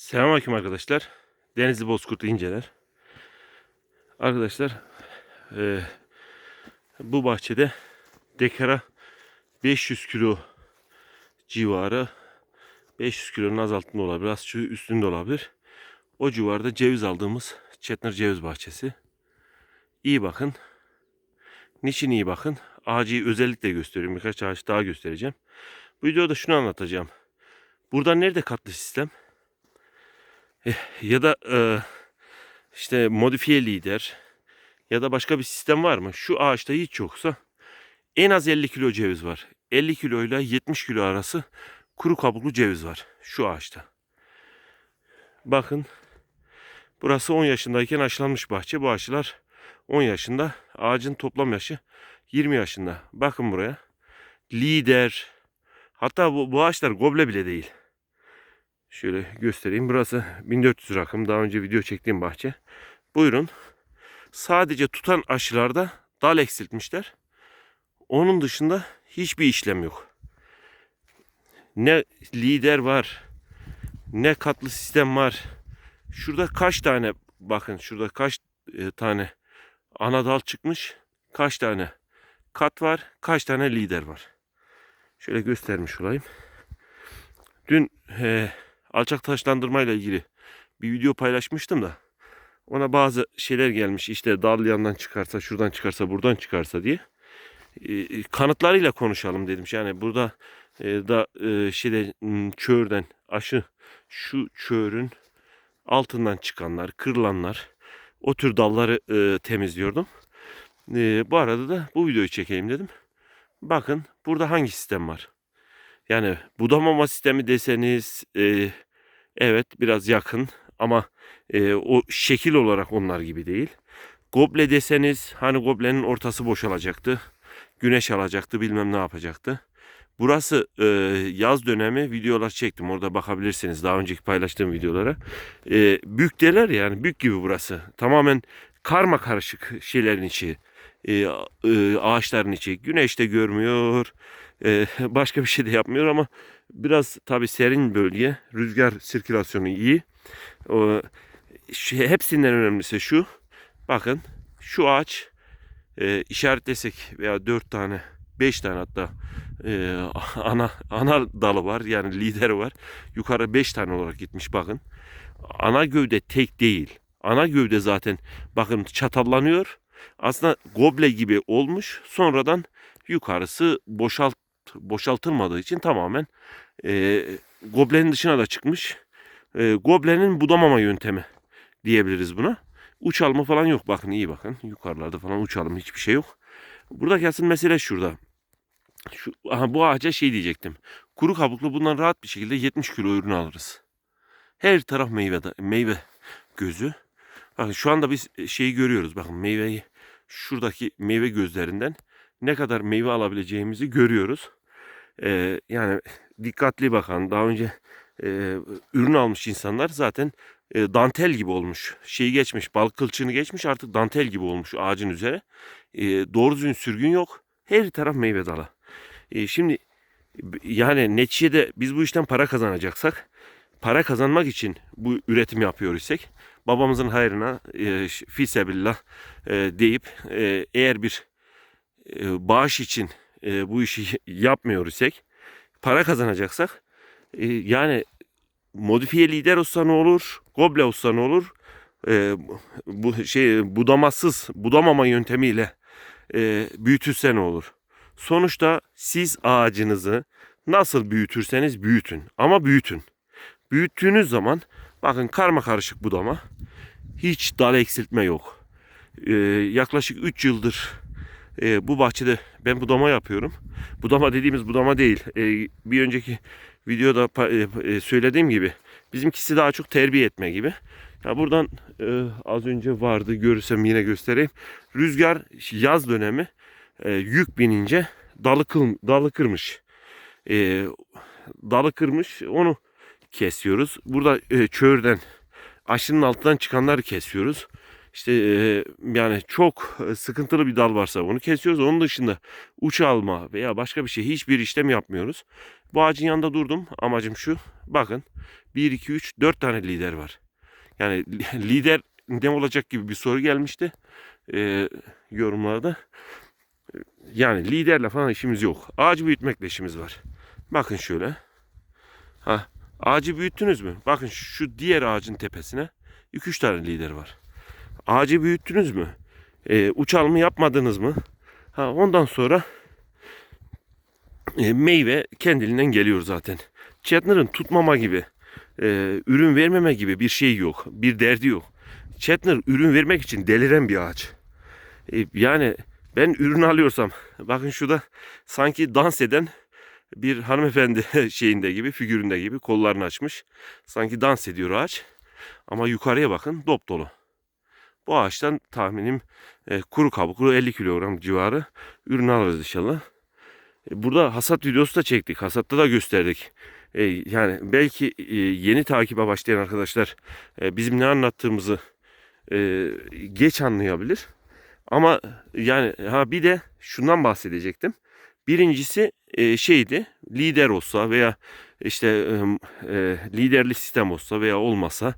Selamünaleyküm arkadaşlar. Denizli Bozkurt inceler. Arkadaşlar eee, bu bahçede dekara 500 kilo civarı 500 kilonun az altında olabilir, az şu üstünde olabilir. O civarda ceviz aldığımız Çetner ceviz bahçesi. İyi bakın. Niçin iyi bakın? Ağacı özellikle gösteriyorum. Birkaç ağaç daha göstereceğim. Bu videoda şunu anlatacağım. Burada nerede katlı sistem? Ya da e, işte modifiye lider ya da başka bir sistem var mı? Şu ağaçta hiç yoksa en az 50 kilo ceviz var. 50 kilo ile 70 kilo arası kuru kabuklu ceviz var şu ağaçta. Bakın burası 10 yaşındayken aşılanmış bahçe. Bu aşılar 10 yaşında. Ağacın toplam yaşı 20 yaşında. Bakın buraya. Lider. Hatta bu, bu ağaçlar goble bile değil. Şöyle göstereyim. Burası 1400 rakım. Daha önce video çektiğim bahçe. Buyurun. Sadece tutan aşılarda dal eksiltmişler. Onun dışında hiçbir işlem yok. Ne lider var, ne katlı sistem var. Şurada kaç tane bakın şurada kaç e, tane ana dal çıkmış, kaç tane kat var, kaç tane lider var. Şöyle göstermiş olayım. Dün e, alçak taşlandırma ile ilgili bir video paylaşmıştım da ona bazı şeyler gelmiş işte dal yandan çıkarsa şuradan çıkarsa buradan çıkarsa diye E, kanıtlarıyla konuşalım dedim. Yani burada e, da e, şeyde çöğürden aşı şu çöğürün altından çıkanlar, kırılanlar o tür dalları e, temizliyordum. E, bu arada da bu videoyu çekeyim dedim. Bakın burada hangi sistem var? Yani budamama sistemi deseniz e, evet biraz yakın ama e, o şekil olarak onlar gibi değil. Goble deseniz hani goblenin ortası boşalacaktı. Güneş alacaktı bilmem ne yapacaktı. Burası e, yaz dönemi videolar çektim. Orada bakabilirsiniz daha önceki paylaştığım videolara. E, ya, yani büyük gibi burası. Tamamen karma karışık şeylerin içi. E, e, ağaçların içi. Güneş de görmüyor. E, başka bir şey de yapmıyor ama biraz tabi serin bölge. Rüzgar sirkülasyonu iyi. O, şey, hepsinden önemlisi şu. Bakın şu ağaç e, işaretlesek veya dört tane, beş tane hatta e, ana ana dalı var yani lideri var. Yukarı beş tane olarak gitmiş bakın. Ana gövde tek değil. Ana gövde zaten bakın çatallanıyor. Aslında goble gibi olmuş. Sonradan yukarısı boşalt boşaltılmadığı için tamamen e, goblenin dışına da çıkmış. E, goblenin budamama yöntemi diyebiliriz buna. Uç falan yok. Bakın iyi bakın. Yukarılarda falan uç alma hiçbir şey yok. Burada kesin mesele şurada. Şu, aha, bu ağaca şey diyecektim. Kuru kabuklu bundan rahat bir şekilde 70 kilo ürün alırız. Her taraf meyve meyve gözü. Bakın şu anda biz şeyi görüyoruz. Bakın meyveyi şuradaki meyve gözlerinden ne kadar meyve alabileceğimizi görüyoruz. Ee, yani dikkatli bakan daha önce e, ürün almış insanlar zaten e, dantel gibi olmuş. Şeyi geçmiş, balık kılçığını geçmiş artık dantel gibi olmuş ağacın üzeri. E, doğru düzgün sürgün yok. Her taraf meyve dalı. E, şimdi yani neticede biz bu işten para kazanacaksak, para kazanmak için bu üretim yapıyor isek, babamızın hayrına e, fisebillah e, deyip e, eğer bir e, bağış için e, bu işi yapmıyor isek, para kazanacaksak, e, yani modifiye lider olsa ne olur, goble olsa ne olur, e, bu şey budamasız, budamama yöntemiyle e, büyütülse ne olur? Sonuçta siz ağacınızı nasıl büyütürseniz büyütün ama büyütün. Büyüttüğünüz zaman bakın karma karışık budama hiç dal eksiltme yok. Ee, yaklaşık 3 yıldır e, bu bahçede ben budama yapıyorum. Budama dediğimiz budama değil. Ee, bir önceki videoda e, e, söylediğim gibi bizimkisi daha çok terbiye etme gibi. Ya buradan e, az önce vardı görürsem yine göstereyim. Rüzgar yaz dönemi e, yük binince dalı, kıl, dalı kırmış. E, dalı kırmış onu kesiyoruz. Burada e, çöğürden aşının altından çıkanları kesiyoruz. İşte yani çok sıkıntılı bir dal varsa onu kesiyoruz. Onun dışında uç alma veya başka bir şey hiçbir işlem yapmıyoruz. Bu ağacın yanında durdum. Amacım şu. Bakın 1, 2, 3, 4 tane lider var. Yani lider ne olacak gibi bir soru gelmişti e, yorumlarda. Yani liderle falan işimiz yok. Ağacı büyütmekle işimiz var. Bakın şöyle. Ha, ağacı büyüttünüz mü? Bakın şu diğer ağacın tepesine 2-3 tane lider var. Ağacı büyüttünüz mü? E, uçalımı yapmadınız mı? Ha, ondan sonra e, meyve kendiliğinden geliyor zaten. Chetner'ın tutmama gibi, e, ürün vermeme gibi bir şey yok. Bir derdi yok. Chetner ürün vermek için deliren bir ağaç. E, yani ben ürün alıyorsam, bakın şurada sanki dans eden bir hanımefendi şeyinde gibi, figüründe gibi kollarını açmış. Sanki dans ediyor ağaç. Ama yukarıya bakın dop dolu. Bu ağaçtan tahminim e, kuru kabuklu 50 kilogram civarı ürün alırız inşallah. E, Burada hasat videosu da çektik. Hasatta da gösterdik. E, yani belki e, yeni takibe başlayan arkadaşlar e, bizim ne anlattığımızı e, geç anlayabilir. Ama yani ha bir de şundan bahsedecektim. Birincisi e, şeydi lider olsa veya işte e, e, liderli sistem olsa veya olmasa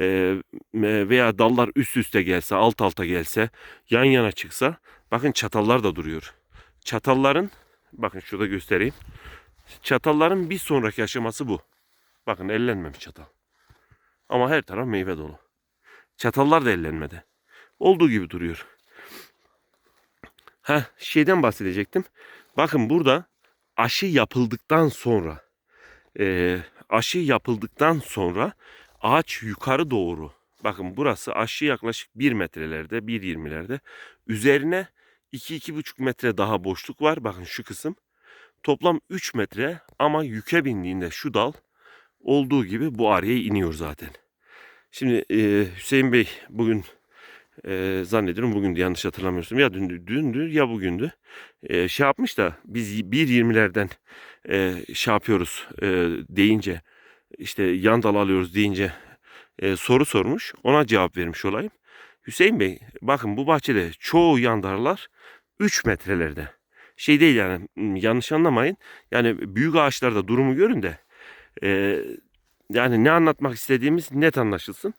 e, veya dallar üst üste gelse alt alta gelse yan yana çıksa bakın çatallar da duruyor. Çatalların bakın şurada göstereyim. Çatalların bir sonraki aşaması bu. Bakın ellenmemiş çatal. Ama her taraf meyve dolu. Çatallar da ellenmedi. Olduğu gibi duruyor. Ha şeyden bahsedecektim. Bakın burada aşı yapıldıktan sonra e, aşı yapıldıktan sonra ağaç yukarı doğru. Bakın burası aşı yaklaşık 1 metrelerde 1.20'lerde. Üzerine 2-2,5 metre daha boşluk var. Bakın şu kısım. Toplam 3 metre ama yüke bindiğinde şu dal olduğu gibi bu araya iniyor zaten. Şimdi e, Hüseyin Bey bugün e, zannediyorum bugündü yanlış hatırlamıyorsun. Ya dündü, dündü ya bugündü. E, şey yapmış da biz 1.20'lerden e, şey yapıyoruz e, deyince işte yan dal alıyoruz deyince e, soru sormuş. Ona cevap vermiş olayım. Hüseyin Bey bakın bu bahçede çoğu yan dallar 3 metrelerde. Şey değil yani yanlış anlamayın. Yani büyük ağaçlarda durumu görün de e, yani ne anlatmak istediğimiz net anlaşılsın.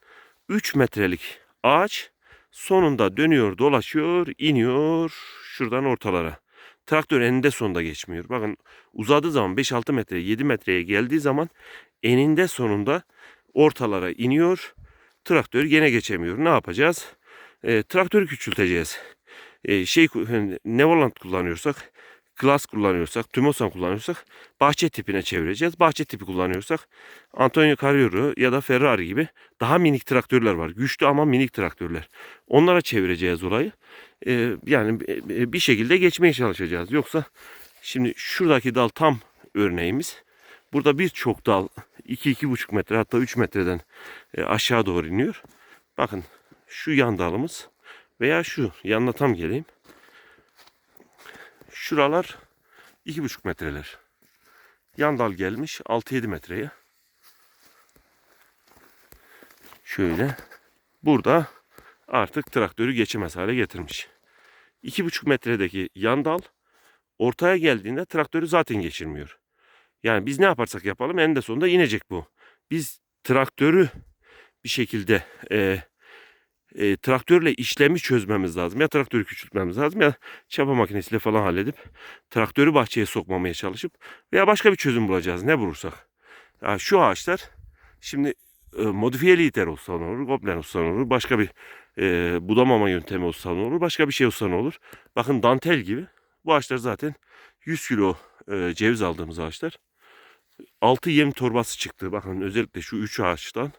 3 metrelik ağaç sonunda dönüyor, dolaşıyor, iniyor şuradan ortalara. Traktör eninde sonunda geçmiyor. Bakın uzadığı zaman 5-6 metre, 7 metreye geldiği zaman eninde sonunda ortalara iniyor. Traktör gene geçemiyor. Ne yapacağız? E, traktörü küçülteceğiz. E, şey Nevoland kullanıyorsak, Class kullanıyorsak, Tumosan kullanıyorsak bahçe tipine çevireceğiz. Bahçe tipi kullanıyorsak Antonio Carriero ya da Ferrari gibi daha minik traktörler var. Güçlü ama minik traktörler. Onlara çevireceğiz olayı. Ee, yani bir şekilde geçmeye çalışacağız. Yoksa şimdi şuradaki dal tam örneğimiz. Burada birçok dal 2-2,5 metre hatta 3 metreden e, aşağı doğru iniyor. Bakın şu yan dalımız veya şu yanına tam geleyim. Şuralar 2,5 metreler. Yan dal gelmiş 6-7 metreye. Şöyle. Burada artık traktörü geçemez hale getirmiş. 2,5 metredeki yan dal ortaya geldiğinde traktörü zaten geçirmiyor. Yani biz ne yaparsak yapalım eninde sonunda inecek bu. Biz traktörü bir şekilde e, e, traktörle işlemi çözmemiz lazım. Ya traktörü küçültmemiz lazım ya çapa makinesiyle falan halledip traktörü bahçeye sokmamaya çalışıp veya başka bir çözüm bulacağız ne bulursak. Ya şu ağaçlar şimdi e, modifiyeli iter olsa ne olur, goblen olsa ne olur, başka bir e, budamama yöntemi olsa ne olur, başka bir şey olsa ne olur. Bakın dantel gibi bu ağaçlar zaten 100 kilo e, ceviz aldığımız ağaçlar. 6 yem torbası çıktı. Bakın özellikle şu 3 ağaçtan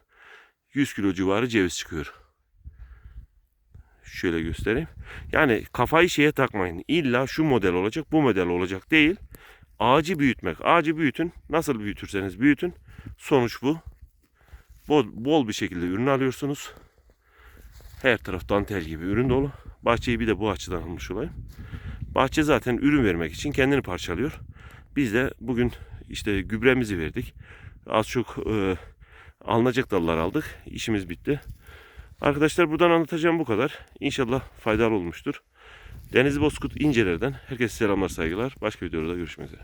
100 kilo civarı ceviz çıkıyor. Şöyle göstereyim. Yani kafayı şeye takmayın. İlla şu model olacak, bu model olacak değil. Ağacı büyütmek. Ağacı büyütün. Nasıl büyütürseniz büyütün. Sonuç bu. Bol, bol bir şekilde ürün alıyorsunuz. Her taraf dantel gibi ürün dolu. Bahçeyi bir de bu açıdan almış olayım. Bahçe zaten ürün vermek için kendini parçalıyor. Biz de bugün işte gübremizi verdik. Az çok e, alınacak dallar aldık. İşimiz bitti. Arkadaşlar buradan anlatacağım bu kadar. İnşallah faydalı olmuştur. Deniz Bozkurt İnceler'den herkese selamlar saygılar. Başka videoda görüşmek üzere.